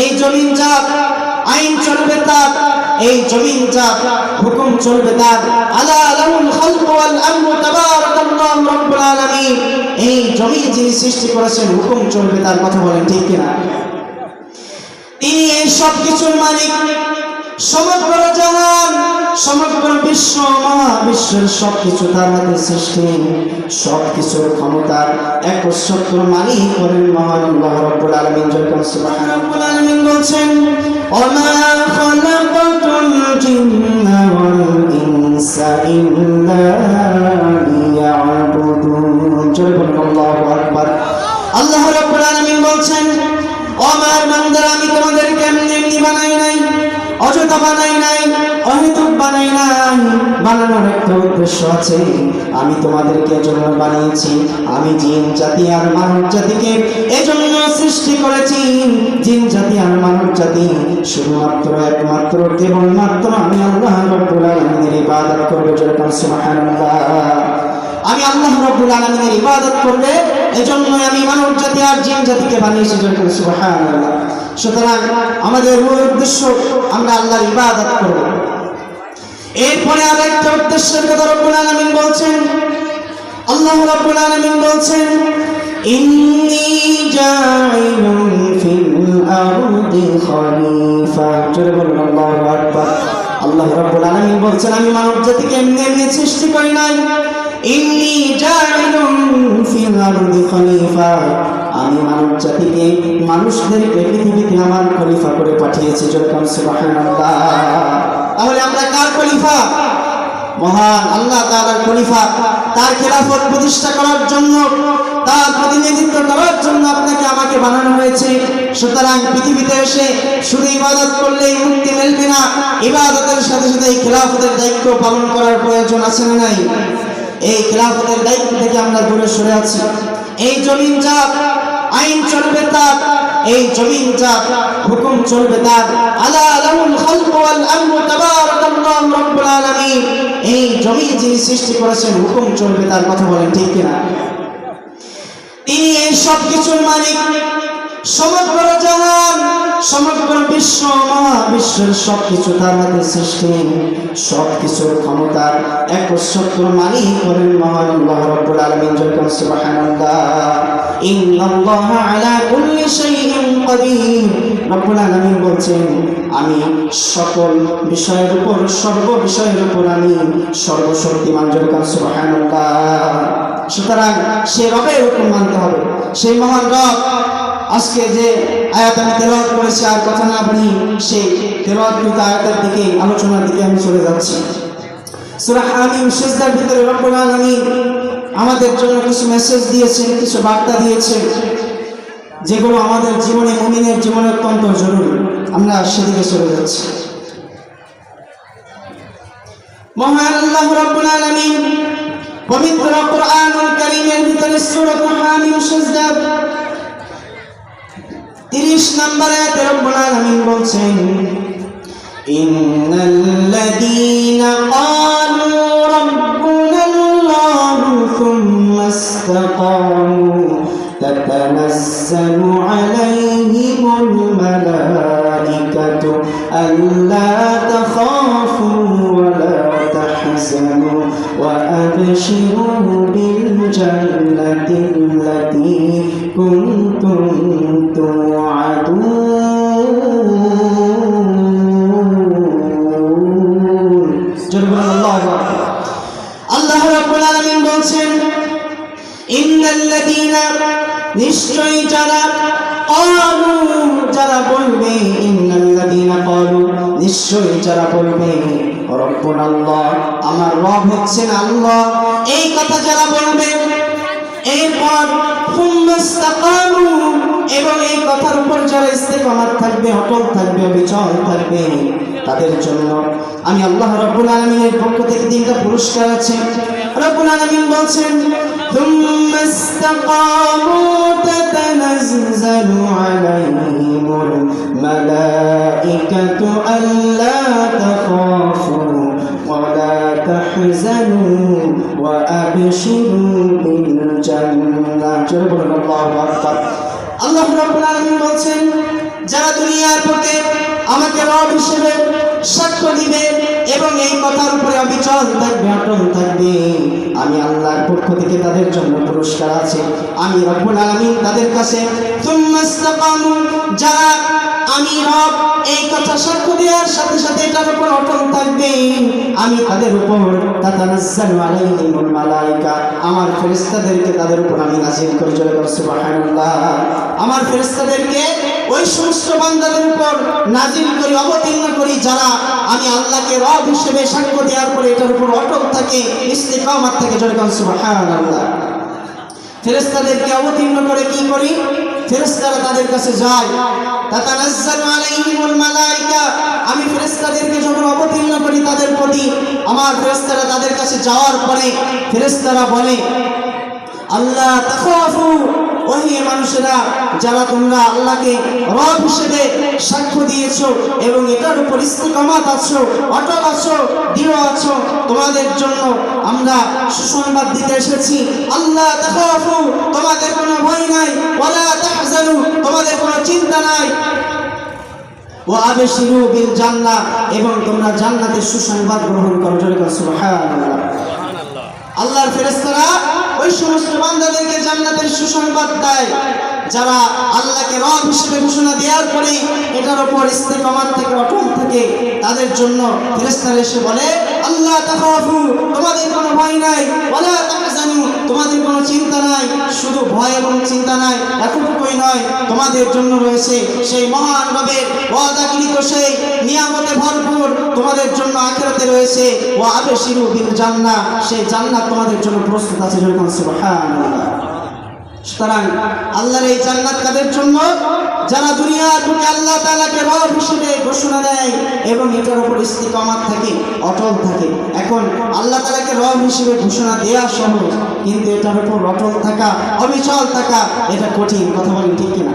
এই জমিন যার আইন চলবে তার, এই জমিন যার হুকুম চলবে তার। আলা লাহুল খালক ওয়াল আমরু তাবারাকাল্লাহু রাব্বুল আলামিন। এই জমি যিনি সৃষ্টি করেছেন, হুকুম চলবে তার, কথা বলেন ঠিক কিনা? তিনি এই সব কিছুর মালিক সমগ্র জাহান, সমগ্র বিশ্ব, মহাবিশ্বের সব কিছু তার হাতে সৃষ্টি। সব কিছুর ক্ষমতার একচ্ছত্র মালিক করেন মহান আল্লাহ রাব্বুল যখন সুবহানাল্লাহ। আলামিন বলছেন, ওমা খালাকাতুল বলছেন আমার বান্দারা আমি তোমাদেরকে এমনি এমনি বানাই নাই। অযথা বানাই নাই, অহেতুক বানাই নাই। বানানোর একটা উদ্দেশ্য আছে, আমি তোমাদেরকে এজন্য বানিয়েছি, আমি জিন, জাতি আর মানব জাতিকে এজন্য সৃষ্টি করেছি। জিন, জাতি আর মানব জাতি শুধুমাত্র, একমাত্র, কেবলমাত্র আমি আল্লাহ রব্বুল আলামিনের ইবাদত করবে যেরকম সুবহানাল্লাহ। আমি আল্লাহ রব্বুল আলামিনের ইবাদত করবে এজন্য আমি মানব জাতি আর জিন জাতিকে বানিয়েছি যেরকম সুবহানাল্লাহ। সুতরাং আমাদের মূল উদ্দেশ্য আমরা আল্লাহর ইবাদত করব। এরপরে আর একটা উদ্দেশ্যের কথা রব্বুল আলামিন বলছেন, আল্লাহ রব্বুল আলামিন বলছেন আল্লাহু আলামিন বলছেন, আমি মানব জাতিকে এমনি এমনি সৃষ্টি করি নাই। ইন্নী জাইলুন ফিল আরদি খলিফা। আমি মানব জাতিকে মানুষদেরকে পৃথিবীতে আমার খলিফা করে পাঠিয়েছি যেরকম সুবহানাল্লাহ। তাহলে আমরা কার খলিফা? মহান আল্লাহ তাআলার খলিফা। তার খেলাফত প্রতিষ্ঠা করার জন্য, তার প্রতিনিধিত্ব করার জন্য আপনাকে আমাকে বানানো হয়েছে। সুতরাং পৃথিবীতে এসে শুধু ইবাদত করলেই মুক্তি মিলবে না। ইবাদতের সাথে সাথে এই খেলাফতের দায়িত্ব পালন করার প্রয়োজন আছে না নাই? এই খেলাফতের দায়িত্ব থেকে আমরা দূরে সরে আছি। এই জমিন যার আইন চলবে তার, এই জমিন যার হুকুম চলবে তার। এই জমিন যিনি সৃষ্টি করেছেন, হুকুম চলবে তার কথা বলেন, ঠিক কিনা? তিনি এই সব কিছুর মালিক। সমগ্র জাহান সমগ্র বিশ্ব, মহাবিশ্বের সব কিছু তার হাতে সৃষ্টি। সব কিছুর ক্ষমতার একচ্ছত্র মালিক করেন মহান আল্লাহ রাব্বুল যখন সুবহানাল্লাহ বলছেন, আমি সকল বিষয়ের উপর, সর্ব বিষয়ের উপর আমি সর্বশক্তিমান। সুবহানাল্লাহ, সুতরাং সে রবের হুকুম মানতে হবে। সেই মহান রব আজকে যে আয়াত আমি তেলাওয়াত করেছি আর কথা না বলি, সেই তেলাওয়াতকৃত আয়াতের দিকে আলোচনার দিকে আমি চলে যাচ্ছি। সূরা হামিম সিজদার ভিতরে রব্বুল আলামিন আমাদের জন্য কিছু মেসেজ দিয়েছেন, কিছু বার্তা দিয়েছেন, যেগুলো আমাদের জীবনে মুমিনের জীবনে অত্যন্ত জরুরি। আমরা সেদিকে চলে যাচ্ছি। মহান আল্লাহ রাব্বুল আলামিন পবিত্র কোরআনুল কারীমের ভিতরে সূরা হামিম সিজদা 30 নম্বরে আয়াতে রব্বুল আলামিন বলছেন ইন্নাল্লাযীনা ক্বালু রাব্বুনাল্লাহু থুম্মা ইসতাকামু تتنزل عليهم الملائكة ألا تخافوا ولا تحزنوا وأبشروا بالجنة নিশ্চয়ই যারা বলবে রব্বুল আল্লাহ আমার রব হচ্ছেন আল্লাহ এই কথা যারা বলবে এরপর ফুম্মাস্তাকামু এবং এই কথার উপর যারা ইস্তেকামাত থাকবে অটল থাকবে অবিচল থাকবে তাদের জন্য আমি আল্লাহ রব্বুল আলমিনের পক্ষ থেকে তিনটা পুরস্কার আছে রব্বুল আলমিন বলছেন ثم استقاموا تتنزل عليهم الملائكة ألا تخافوا ولا تحزنوا وأبشروا بالجنة جرب الله أكبر আল্লাহ রাব্বুল আলামিন বলছেন যারা দুনিয়ার বুকে আমাকে রব হিসেবে সাক্ষ্য দিবে এবং এই কথার উপরে অবিচল থাকবে অটল থাকবে আমি আল্লাহর পক্ষ থেকে তাদের জন্য পুরস্কার আছে। আমি রব্বুল আলামিন তাদের কাছে যারা আমি রব, এই কথা সাক্ষ্য দেওয়ার সাথে সাথে এটার উপর অটল থাকবে। আমি তাদের উপর তাতানাজ্জালু আলাইহিমুল মালাইকা, আমার ফেরেশতাদেরকে তাদের উপর আমি নাজিল করে। চলে সুবহানাল্লাহ। আমার ফেরেশতাদেরকে ওই সমস্ত বান্দাদের উপর নাজিল করি, অবতীর্ণ করি, যারা আমি আল্লাহকে রব হিসেবে সাক্ষ্য দেওয়ার পরে এটার উপর অটল থাকে, ইস্তেকামাত থাকে, জোরে গেল সুবহানাল্লাহ। ফেরেশতাদেরকে অবতীর্ণ করে কি করি? ফেরেশতারা তাদের কাছে যায়। তাতানাজ্জালু আলাইহিমুল মালাইকা। আমি ফেরেশতাদেরকে যখন অবতীর্ণ করি তাদের প্রতি, আমার ফেরেশতারা তাদের কাছে যাওয়ার পরে ফেরেশতারা বলে আল্লাহ তাখাফু ওহে মানুষেরা, যারা তোমরা আল্লাহকে রব হিসেবে সাক্ষ্য দিয়েছ এবং এটার উপর ইস্তিকামাত আছো, অটল আছো, দৃঢ় আছো, তোমাদের জন্য আমরা সুসংবাদ দিতে এসেছি। আল্লাহ তাখাফু তোমাদের কোনো ভয় নাই, ওয়ালা তাহজানু, তোমাদের কোনো চিন্তা নাই। ও আবেশিরু বিল এবং তোমরা জান্নাতের সুসংবাদ গ্রহণ করো সুবহানাল্লাহ। আল্লাহর ফেরেশতারা ওই সমস্ত বান্দাদেরকে জান্নাতের সুসংবাদ দেয়, যারা আল্লাহকে রব হিসেবে ঘোষণা দেওয়ার পরে এটার উপর ইস্তেকামাত থেকে, অটল থাকে তাদের জন্য ফেরেশতারা এসে বলে, আল্লাহ তোমাদের কোনো ভয় নাই। ওয়ালা তাহজানু তোমাদের কোনো চিন্তা নাই, শুধু ভয় এবং চিন্তা নাই, এতটুকুই নয়, তোমাদের জন্য রয়েছে সেই মহান রবের অদাকৃত সেই নিয়ামতে ভরপুর, তোমাদের জন্য আখেরাতে রয়েছে ও আবেশিরু বিল জান্নাহ, সেই জান্নাত তোমাদের জন্য প্রস্তুত আছে সুবহানাল্লাহ। সুতরাং আল্লাহর এই জান্নাত কাদের জন্য? যারা দুনিয়ার বুকে আল্লাহ তালাকে রব হিসেবে ঘোষণা দেয় এবং এটার উপর ইস্তিকামাত থাকে, অটল থাকে। এখন আল্লাহ তালাকে রব হিসেবে ঘোষণা দেওয়া সহজ, কিন্তু এটার উপর অটল থাকা, অবিচল থাকা, এটা কঠিন। কথা বলেন ঠিক কিনা?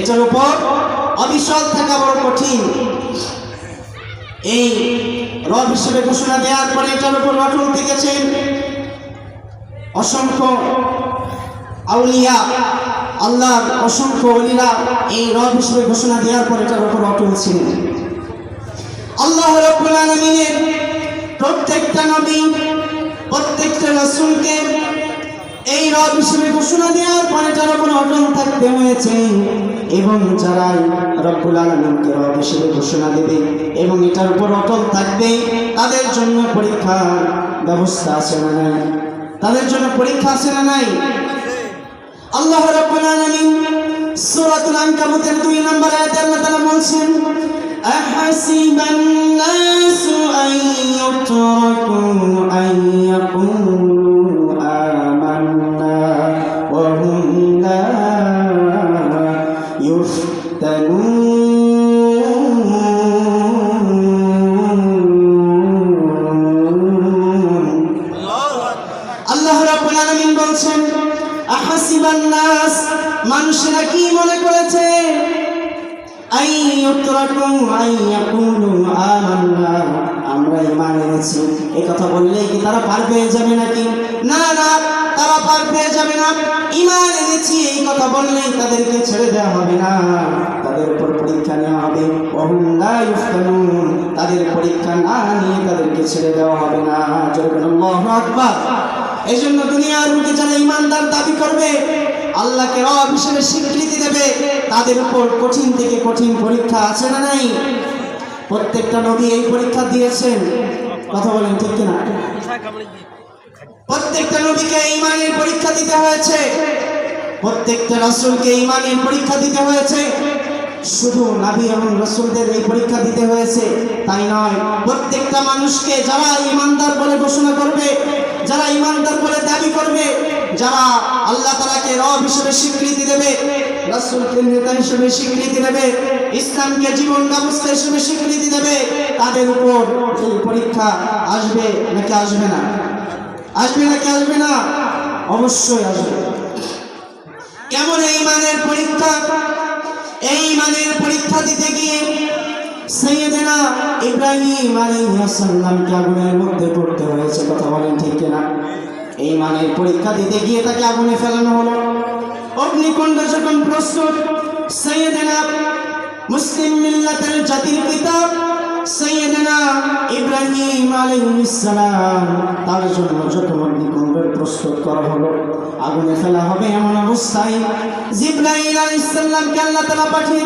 এটার উপর অবিচল থাকা বড় কঠিন। এই রব হিসেবে ঘোষণা দেওয়ার পরে এটার উপর অটল থেকেছেন অসংখ্য আউলিয়া, আল্লাহর অসংখ্য অলিরা এই রব হিসেবে ঘোষণা দেওয়ার পর এটার উপর অটল ছিলেন। আল্লাহ রব্বুল প্রত্যেকটা নবী, প্রত্যেকটা রাসূলকে এই রব হিসেবে ঘোষণা দেওয়ার পরে এটার উপর অটল থাকতে হয়েছে। এবং যারা রব্বুল আলমিনকে রব হিসেবে ঘোষণা দেবে এবং এটার উপর অটল থাকবে, তাদের জন্য পরীক্ষার ব্যবস্থা আছে না নাই? তাদের জন্য পরীক্ষা আছে না নাই? আল্লাহ রাব্বুল আলামিন সূরাতুল আনকাবুতের দুই নম্বর আয়াতে আল্লাহ তাআলা বলছেন, আহাসিবান নাসু আন ইউতরাকু আন মানুষেরা কি মনে করেছে? আমরা ঈমান এনেছি। কথা বললেই কি তারা পেয়ে যাবে নাকি? না না, তারা পেয়ে যাবে না। ঈমান এনেছি, এই কথা তাদেরকে ছেড়ে দেওয়া হবে না। তাদের উপর পরীক্ষা নেওয়া হবে। তাদের পরীক্ষা না নিয়ে তাদেরকে ছেড়ে দেওয়া হবে না। এই জন্য দুনিয়ার বুকে যারা ইমানদার দাবি করবে আল্লাহকে রব হিসেবে স্বীকৃতি দেবে, তাদের উপর কঠিন থেকে কঠিন পরীক্ষা আছে না নাই? প্রত্যেকটা নবী এই পরীক্ষা দিয়েছেন। কথা বলেন ঠিক কিনা? প্রত্যেকটা নবীকে ইমানের পরীক্ষা দিতে হয়েছে। প্রত্যেকটা রাসূলকে ইমানের পরীক্ষা দিতে হয়েছে। শুধু নাবী এবং রসুলদের এই পরীক্ষা দিতে হয়েছে, তাই নয়, প্রত্যেকটা মানুষকে যারা ইমানদার বলে ঘোষণা করবে, যারা ইমানদার বলে দাবি করবে যারা আল্লাহ তালাকে রব হিসেবে স্বীকৃতি দেবে, রাসূলকে নেতা হিসেবে স্বীকৃতি দেবে, ইসলামকে জীবন ব্যবস্থা হিসেবে স্বীকৃতি দেবে, তাদের উপর এই পরীক্ষা আসবে নাকি আসবে না? আসবে নাকি আসবে না? অবশ্যই আসবে। কেমন এই মানের পরীক্ষা? এই মানের পরীক্ষা দিতে গিয়ে সৈয়দেনা ইব্রাহিম আলাইহিস সালামকে আগুনের মধ্যে পড়তে হয়েছে, কথা বলেন ঠিক কিনা? এই মানের পরীক্ষা দিতে গিয়ে তাকে আগুনে ফেলানো হলো। অগ্নিকুণ্ড যখন প্রস্তুত মুসলিম মিল্লাতের জাতির পিতা তার জন্য প্রস্তুত হলো, আগুনে ফেলা হবে এমন তাআলা পাঠিয়ে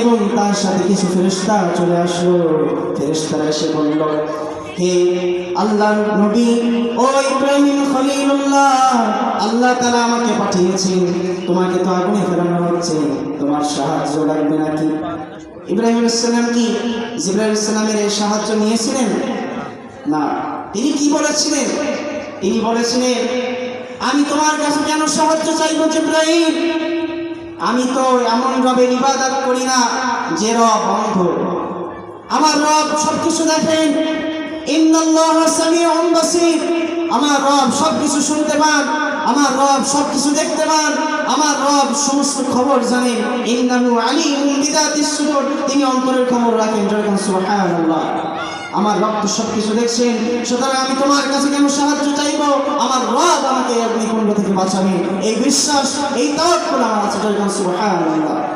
এবং তার সাথে কিছু ফেরেশতা চলে আসলো। ফেরেশতারা এসে বলল আল্লাহ নবী ও ইব্রাহিম আল্লাহ তাআলা আমাকে তোমাকে তো তোমার সাহায্য লাগবে নাকি? ইব্রাহিম কি? এই সাহায্য নিয়েছিলেন? না। তিনি কি বলেছিলেন? তিনি বলেছিলেন, আমি তোমার কাছে কেন সাহায্য চাইব জিব্রাহিম আমি তো এমন রবের ইবাদত করি না যে রব অন্ধ। আমার রব দেখেন ইন্নাল্লাহ সামিউন বাসীর আমার রব সবকিছু শুনতে পান, আমার রব সবকিছু দেখতে পান, আমার রব সমস্ত খবর জানেন। ইন্নাহু আলিমুন বিদাতিস সুদূর, তিনি অন্তরের খবর রাখেন, যেরকম সুবহানাল্লাহ। আমার রব তো সবকিছু দেখছেন, সুতরাং আমি তোমার কাছে কেন সাহায্য চাইব? আমার রব আমাকে অগ্নিকুণ্ড থেকে বাঁচাবে। এই বিশ্বাস, এই তাওয়াক্কুল আমার আছে, যেরকম সুবহানাল্লাহ।